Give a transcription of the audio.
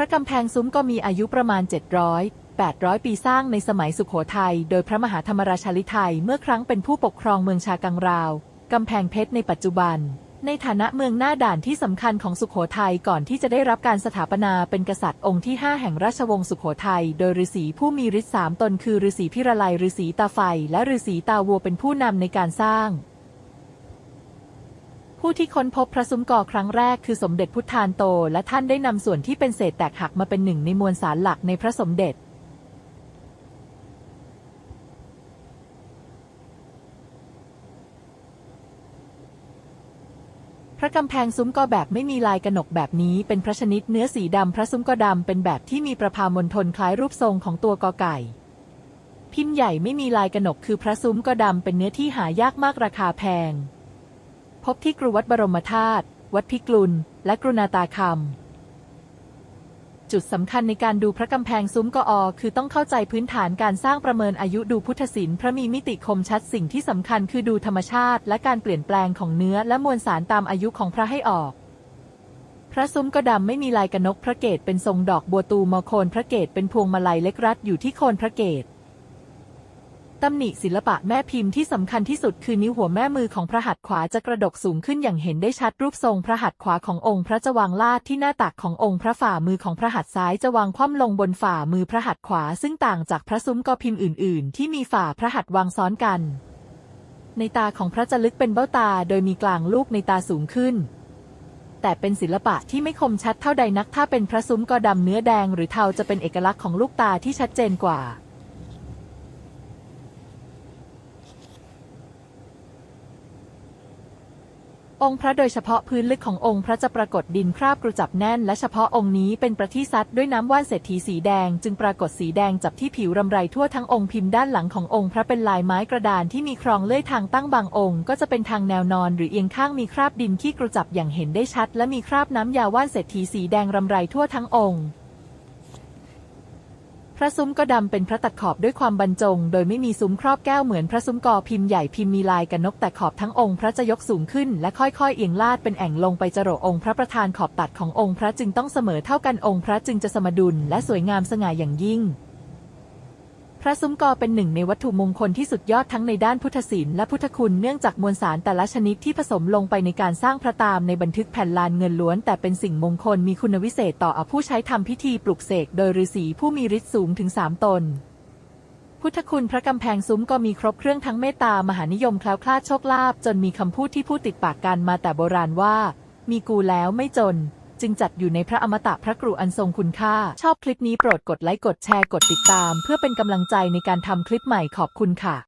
พระกำแพงซุ้มก็มีอายุประมาณ 700 800 ปีสร้างในสมัยสุขโขทัยโดยพระมหาธรรมราชาลิไทยเมื่อครั้งเป็นผู้ปกครองเมืองชากังราว กำแพงเพชรในปัจจุบัน ในฐานะเมืองหน้าด่านที่สำคัญของสุขโขทัยก่อนที่จะได้รับการสถาปนาเป็นกษัตริย์องค์ที่ 5 แห่งราชวงศ์สุขโขทัยโดยฤาษีผู้มีฤทธิ์สามตนคือฤาษีพิรไลฤาษีตาไฟ และฤาษีตาวัวเป็นผู้นำในการสร้าง ผู้ที่ค้นพบพระซุ้มกอครั้งแรกคือสมเด็จพุทธานโต และท่านได้นำส่วนที่เป็นเศษแตกหักมาเป็นหนึ่งในมวลสารหลักในพระสมเด็จ พระกำแพงซุ้มกอแบบไม่มีลายกระหนกแบบนี้เป็นพระชนิดเนื้อสีดำพระซุ้มกอดำเป็นแบบที่มีประพามณฑลคล้ายรูปทรงของตัวกอไก่พิมพ์ใหญ่ไม่มีลายกระหนกคือพระซุ้มกอดำเป็นเนื้อที่หายากมากราคาแพง พบที่กรุวัดบรมธาตุ วัดพิกลุน และกรุณาตาคำ จุดสำคัญในการดูพระกำแพงซุ้มกออคือต้องเข้าใจพื้นฐานการสร้างประเมินอายุดูพุทธศิลป์พระมีมิติคมชัดสิ่งที่สำคัญคือดูธรรมชาติ และการเปลี่ยนแปลงของเนื้อและมวลสารตามอายุของพระให้ออก พระซุ้มก็ดำไม่มีลายกระนกพระเกศเป็นทรงดอกบัวตูมโคนพระเกศเป็นพวงมาลัยเล็กรัดอยู่ที่โคนพระเกศ ตำหนิศิลปะแม่พิมพ์ที่สำคัญที่สุดคือนิ้วหัวแม่มือของพระหัตถ์ขวาจะกระดกสูงขึ้นอย่างเห็นได้ชัดรูปทรงพระหัตถ์ขวาขององค์พระจะวางลาดที่หน้าตักขององค์พระฝ่ามือของพระหัตถ์ซ้ายจะวางคว่ำลงบนฝ่ามือพระหัตถ์ขวา ซึ่งต่างจากพระซุ้มกอพิมพ์อื่น ๆ ที่มีฝ่าพระหัตถ์วางซ้อนกัน ในตาของพระจะลึกเป็นเบ้าตาโดยมีกลางลูกในตาสูงขึ้น แต่เป็นศิลปะที่ไม่คมชัดเท่าใดนักถ้าเป็นพระซุ้มกอดำเนื้อแดงหรือเทาจะเป็นเอกลักษณ์ของลูกตาที่ชัดเจนกว่า องค์พระโดยเฉพาะพื้นลึกขององค์พระจะปรากฏดินคราบกรุจับแน่นและเฉพาะองค์นี้เป็นประที่ซัดด้วยน้ำว่านเศรษฐีสีแดง จึงปรากฏสีแดงจับที่ผิวรำไรทั่วทั้งองค์พิมพ์ด้านหลังขององค์พระเป็นลายไม้กระดานที่มีครองเลื่อยทางตั้งบางองค์ ก็จะเป็นทางแนวนอนหรือเอียงข้างมีคราบดินขี้กรุจับอย่างเห็นได้ชัด และมีคราบน้ำยาว่านเศรษฐีสีแดงรำไรทั่วทั้งองค์ พระซุ้มก็ดำเป็นพระตัดขอบด้วยความบรรจง โดยไม่มีซุ้มครอบแก้วเหมือนพระซุ้มกอพิมพ์ใหญ่พิมพ์มีลายกันนกแต่ขอบทั้งองค์พระจะยกสูงขึ้นและค่อยๆเอียงลาดเป็นแอ่งลงไปจรดองค์พระประธานขอบตัดขององค์พระจึงต้องเสมอเท่ากันองค์พระจึงจะสมดุลและสวยงามสง่าอย่างยิ่ง พระซุ้มกอเป็นหนึ่งในวัตถุมงคลที่สุดยอดทั้งในด้านพุทธศิลป์และพุทธคุณเนื่องจากมวลสารแต่ละชนิดที่ผสมลงไปในการสร้างพระตามในบันทึกแผ่นลานเงินล้วน แต่เป็นสิ่งมงคลมีคุณวิเศษต่ออผู้ใช้ทำพิธีปลุกเสกโดยฤาษีผู้มีฤทธิ์สูงถึงสามตน พุทธคุณพระกำแพงซุ้มก็มีครบเครื่องทั้งเมตตามหานิยมแคล้วคลาดโชคลาภจนมีคำพูดที่พูดติดปากกันมาแต่โบราณว่า มีกูแล้วไม่จน จึงจัดอยู่ในพระอมตะพระกรุอันทรงคุณค่า ชอบคลิปนี้โปรดกดไลค์กดแชร์กดติดตาม เพื่อเป็นกำลังใจในการทำคลิปใหม่ขอบคุณค่ะ